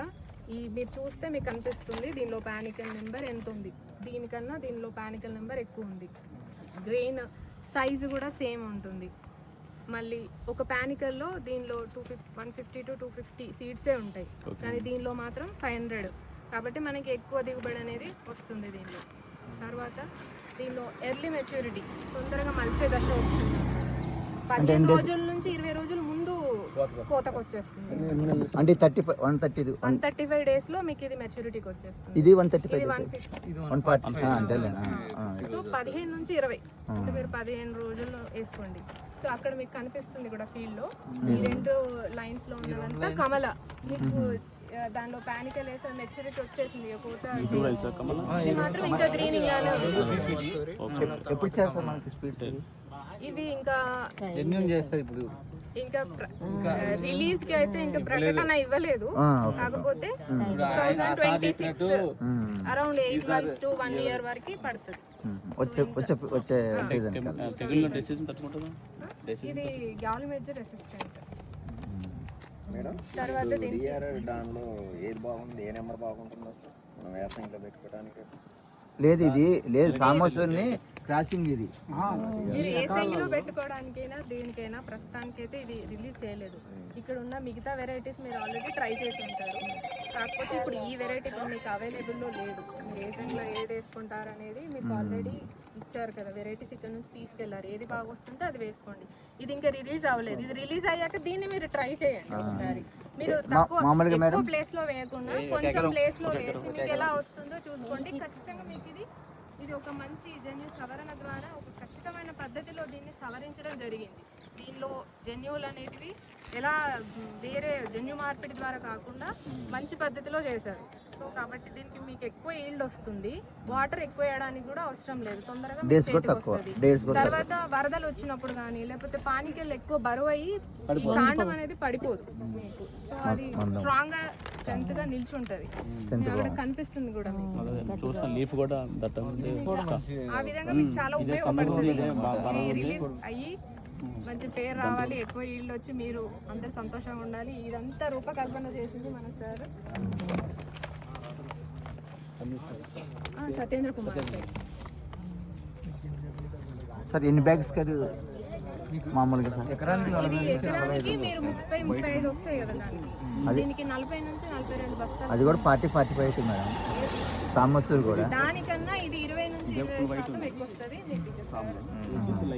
విధంగా ఈ మీరు చూస్తే మీకు కనిపిస్తుంది దీనిలో పానికల్ నెంబర్ ఎంత ఉంది? దీనికన్నా దీనిలో పానికల్ నెంబర్ ఎక్కువ ఉంది. గ్రెయిన్ సైజు కూడా సేమ్ ఉంటుంది. మళ్ళీ ఒక పానికల్లో దీనిలో two fifty one fifty to two fifty సీడ్సే ఉంటాయి. కానీ దీనిలో మాత్రం ఫైవ్ హండ్రెడ్ కాబట్టి మనకి ఎక్కువ దిగుబడి అనేది వస్తుంది దీనిలో. తర్వాత దీనిలో ఎర్లీ మెచ్యూరిటీ తొందరగా మలిచే దశ వస్తుంది. పదిహేను రోజుల నుంచి ఇరవై రోజుల ముందు కోతకు వచ్చేస్తుంది అంటే thirty five one thirty one thirty five డేస్లో మీకు ఇది మెచ్యూరిటీకి వచ్చేస్తుంది. ఇది వన్ థర్టీ ఇది five one fifty. One forty. So పదిహేను నుంచి ఇరవై. అంటే మీరు పదిహేను రోజుల్లో వేసుకోండి. సో అక్కడ మీకు కనిపిస్తుంది కూడా ఫీల్డ్లో ఈ రెండు లైన్స్లో ఉన్నదంతా కమల. మీకు దానిలో పానికల్ వేసే మెచ్యూరిటీ వచ్చేసింది. కోత మాత్రం ఇంకా గ్రీన్ ఎప్పుడు చేస్తారు మనకి స్పీడ్ ఇవి ఇంకా చేస్తారు ఇప్పుడు? ఇంకా రిలీజ్కి అయితే ఇంకా ప్రకటన ఇవ్వలేదు. కాకపోతే thousand twenty six around eight months to one year వరకు పడుతుంది. వచ్చే వచ్చే వచ్చే సీజన్ ఇది గాల్ మెజ్జర్ రెసిస్టెంట్ మేడం తర్వాత ఏది బాగుంది ఏ నెంబర్ బాగుంటుంది మనం వ్యవసాయంలో పెట్టుకోవడానికి లేదు ఇది లేదు సామోసూర్ని క్రాసింగ్ ఇది. మీరు ఏ లో పెట్టుకోవడానికైనా దేనికైనా ప్రస్తుతానికైతే ఇది రిలీజ్ చేయలేదు. ఇక్కడ ఉన్న మిగతా వెరైటీస్ మీరు ఆల్రెడీ ట్రై చేసి ఉంటారు. కాకపోతే ఇప్పుడు ఈ వెరైటీ మీకు అవైలబుల్లో లేదు. మీరు ఏ టైంలో ఏది వేసుకుంటారు అనేది మీకు ఆల్రెడీ ఇచ్చారు కదా. వెరైటీస్ ఇక్కడ నుంచి తీసుకెళ్ళారు. ఏది బాగా వస్తుంటే అది వేసుకోండి. ఇది ఇంకా రిలీజ్ అవ్వలేదు. ఇది రిలీజ్ అయ్యాక దీన్ని మీరు ట్రై చేయండి ఒకసారి. మీరు తక్కువ మామూలుగా ఎక్కువ ప్లేస్లో వేయకుండా కొంచెం ప్లేస్లో వేసి మీకు ఎలా వస్తుందో చూసుకోండి. ఖచ్చితంగా మీకు ఇది ఇది ఒక మంచి జన్యు సవరణ ద్వారా ఒక ఖచ్చితమైన పద్ధతిలో దీన్ని సవరించడం జరిగింది. దీనిలో జన్యువులు అనేటివి ఎలా వేరే జన్యు మార్పిడి ద్వారా కాకుండా మంచి పద్ధతిలో చేశారు. సో కాబట్టి దీనికి మీకు ఎక్కువ ఈల్డ్ వస్తుంది. వాటర్ ఎక్కువ వేయడానికి కూడా అవసరం లేదు. తొందరగా వస్తుంది. తర్వాత వరదలు వచ్చినప్పుడు కానీ లేకపోతే పానికెళ్ళి ఎక్కువ బరువు అయ్యి కాండం అనేది పడిపోదు. మీకు సో అది స్ట్రాంగ్గా స్ట్రెంత్గా నిల్చుంటది. అక్కడ కనిపిస్తుంది కూడా మీకు. లీఫ్ కూడా ఆ విధంగా మీకు చాలా ఉపయోగపడుతుంది. రిలీజ్ అయ్యి మంచి పేరు రావాలి ఎక్కువ ఈల్డ్ వచ్చి మీరు అందరు సంతోషంగా ఉండాలి. ఇదంతా రూపకల్పన చేసింది మన sir. Satyendra Kumar sir sir ఎన్ని బ్యాగ్స్ కదా? మామూలుగా సార్. ఎకరానికి మీరు ముప్పై ముప్పై ఐదు వస్తాయి కదా దానికి. దీనికి నలభై నుంచి నలభై రెండు బస్తాలు అది కూడా ఫార్టీ ఫార్టీ ఫైవ్ అవుతుంది మేడం. సామోసూర్ కూడా. దానికన్నా ఇది ఇరవై నుంచి ఇరవై శాతం ఎక్కువ వస్తుంది.